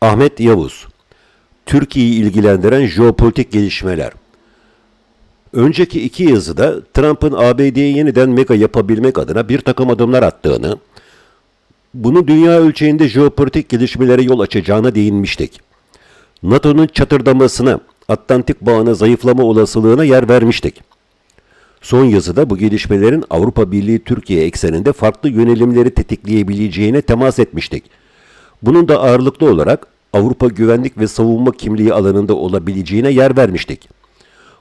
Ahmet Yavuz Türkiye'yi ilgilendiren jeopolitik gelişmeler Önceki iki yazıda Trump'ın ABD'ye yeniden mega yapabilmek adına bir takım adımlar attığını, bunu dünya ölçeğinde jeopolitik gelişmelere yol açacağına değinmiştik. NATO'nun çatırdamasına, Atlantik bağına zayıflama olasılığına yer vermiştik. Son yazıda bu gelişmelerin Avrupa Birliği Türkiye ekseninde farklı yönelimleri tetikleyebileceğine temas etmiştik. Bunun da ağırlıklı olarak Avrupa güvenlik ve savunma kimliği alanında olabileceğine yer vermiştik.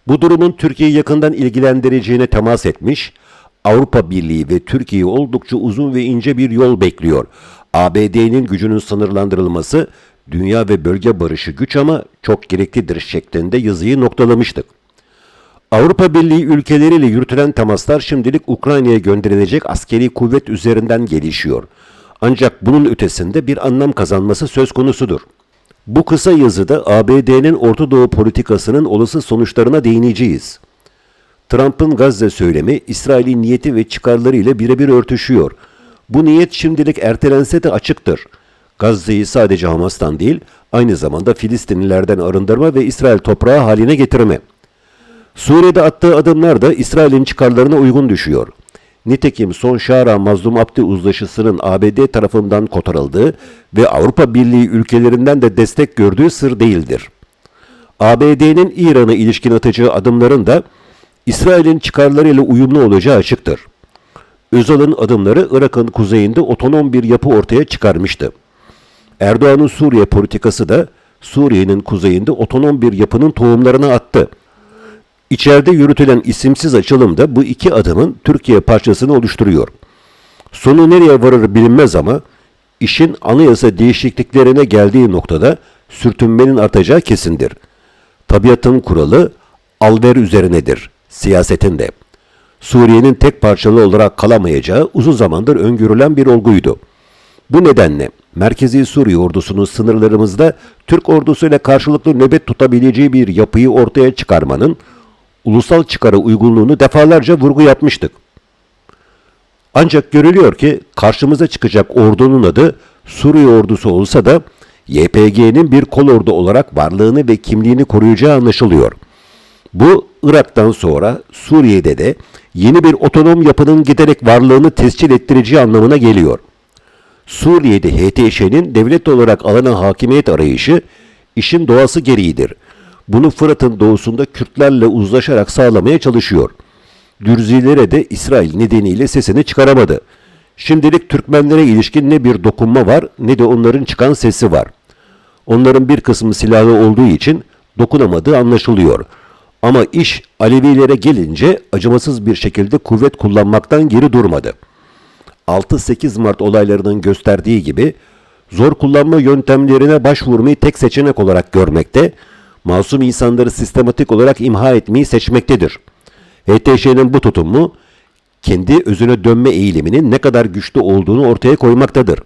Bu durumun Türkiye'yi yakından ilgilendireceğine temas etmiş, Avrupa Birliği ve Türkiye'yi oldukça uzun ve ince bir yol bekliyor. ABD'nin gücünün sınırlandırılması, dünya ve bölge barışı güç ama çok gereklidir şeklinde yazıyı noktalamıştık. Avrupa Birliği ülkeleriyle yürütülen temaslar şimdilik Ukrayna'ya gönderilecek askeri kuvvet üzerinden gelişiyor. Ancak bunun ötesinde bir anlam kazanması söz konusudur. Bu kısa yazıda ABD'nin Orta Doğu politikasının olası sonuçlarına değineceğiz. Trump'ın Gazze söylemi İsrail'in niyeti ve çıkarları ile birebir örtüşüyor. Bu niyet şimdilik ertelense de açıktır. Gazze'yi sadece Hamas'tan değil, aynı zamanda Filistinlilerden arındırma ve İsrail toprağı haline getirme. Suriye'de attığı adımlar da İsrail'in çıkarlarına uygun düşüyor. Nitekim son Şara Mazlum Abdi uzlaşısının ABD tarafından kotarıldığı ve Avrupa Birliği ülkelerinden de destek gördüğü sır değildir. ABD'nin İran'a ilişkin atacağı adımların da İsrail'in çıkarlarıyla uyumlu olacağı açıktır. Özal'ın adımları Irak'ın kuzeyinde otonom bir yapı ortaya çıkarmıştı. Erdoğan'ın Suriye politikası da Suriye'nin kuzeyinde otonom bir yapının tohumlarını attı. İçeride yürütülen isimsiz açılım da bu iki adımın Türkiye parçasını oluşturuyor. Sonu nereye varır bilinmez ama işin anayasa değişikliklerine geldiği noktada sürtünmenin artacağı kesindir. Tabiatın kuralı alver üzerinedir siyasetin de. Suriye'nin tek parçalı olarak kalamayacağı uzun zamandır öngörülen bir olguydu. Bu nedenle Merkezi Suriye ordusunun sınırlarımızda Türk ordusuyla karşılıklı nöbet tutabileceği bir yapıyı ortaya çıkarmanın ulusal çıkara uygunluğunu defalarca vurgu yapmıştık. Ancak görülüyor ki karşımıza çıkacak ordunun adı Suriye ordusu olsa da YPG'nin bir kol ordu olarak varlığını ve kimliğini koruyacağı anlaşılıyor. Bu Irak'tan sonra Suriye'de de yeni bir otonom yapının giderek varlığını tescil ettireceği anlamına geliyor. Suriye'de HTŞ'nin devlet olarak alana hakimiyet arayışı işin doğası gereğidir. Bunu Fırat'ın doğusunda Kürtlerle uzlaşarak sağlamaya çalışıyor. Dürzilere de İsrail nedeniyle sesini çıkaramadı. Şimdilik Türkmenlere ilişkin ne bir dokunma var ne de onların çıkan sesi var. Onların bir kısmı silahlı olduğu için dokunamadığı anlaşılıyor. Ama iş Alevilere gelince acımasız bir şekilde kuvvet kullanmaktan geri durmadı. 6-8 Mart olaylarının gösterdiği gibi zor kullanma yöntemlerine başvurmayı tek seçenek olarak görmekte, masum insanları sistematik olarak imha etmeyi seçmektedir. HTŞ'nin bu tutumu kendi özüne dönme eğiliminin ne kadar güçlü olduğunu ortaya koymaktadır.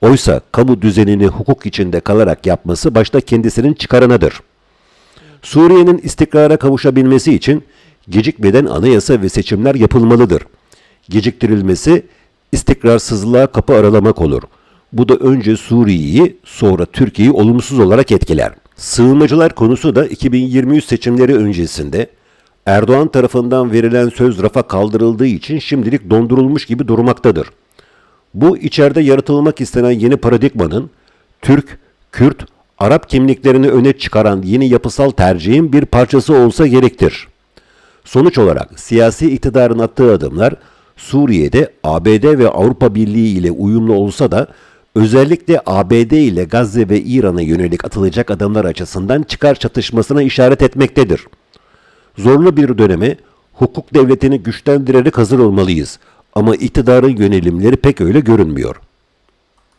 Oysa kamu düzenini hukuk içinde kalarak yapması başta kendisinin çıkarınadır. Suriye'nin istikrara kavuşabilmesi için gecikmeden anayasa ve seçimler yapılmalıdır. Geciktirilmesi istikrarsızlığa kapı aralamak olur. Bu da önce Suriye'yi sonra Türkiye'yi olumsuz olarak etkiler. Sığınmacılar konusu da 2023 seçimleri öncesinde Erdoğan tarafından verilen söz rafa kaldırıldığı için şimdilik dondurulmuş gibi durmaktadır. Bu içeride yaratılmak istenen yeni paradigmanın Türk, Kürt, Arap kimliklerini öne çıkaran yeni yapısal tercihin bir parçası olsa gerektir. Sonuç olarak siyasi iktidarın attığı adımlar Suriye'de ABD ve Avrupa Birliği ile uyumlu olsa da özellikle ABD ile Gazze ve İran'a yönelik atılacak adımlar açısından çıkar çatışmasına işaret etmektedir. Zorlu bir döneme hukuk devletini güçlendirerek hazır olmalıyız ama iktidarın yönelimleri pek öyle görünmüyor.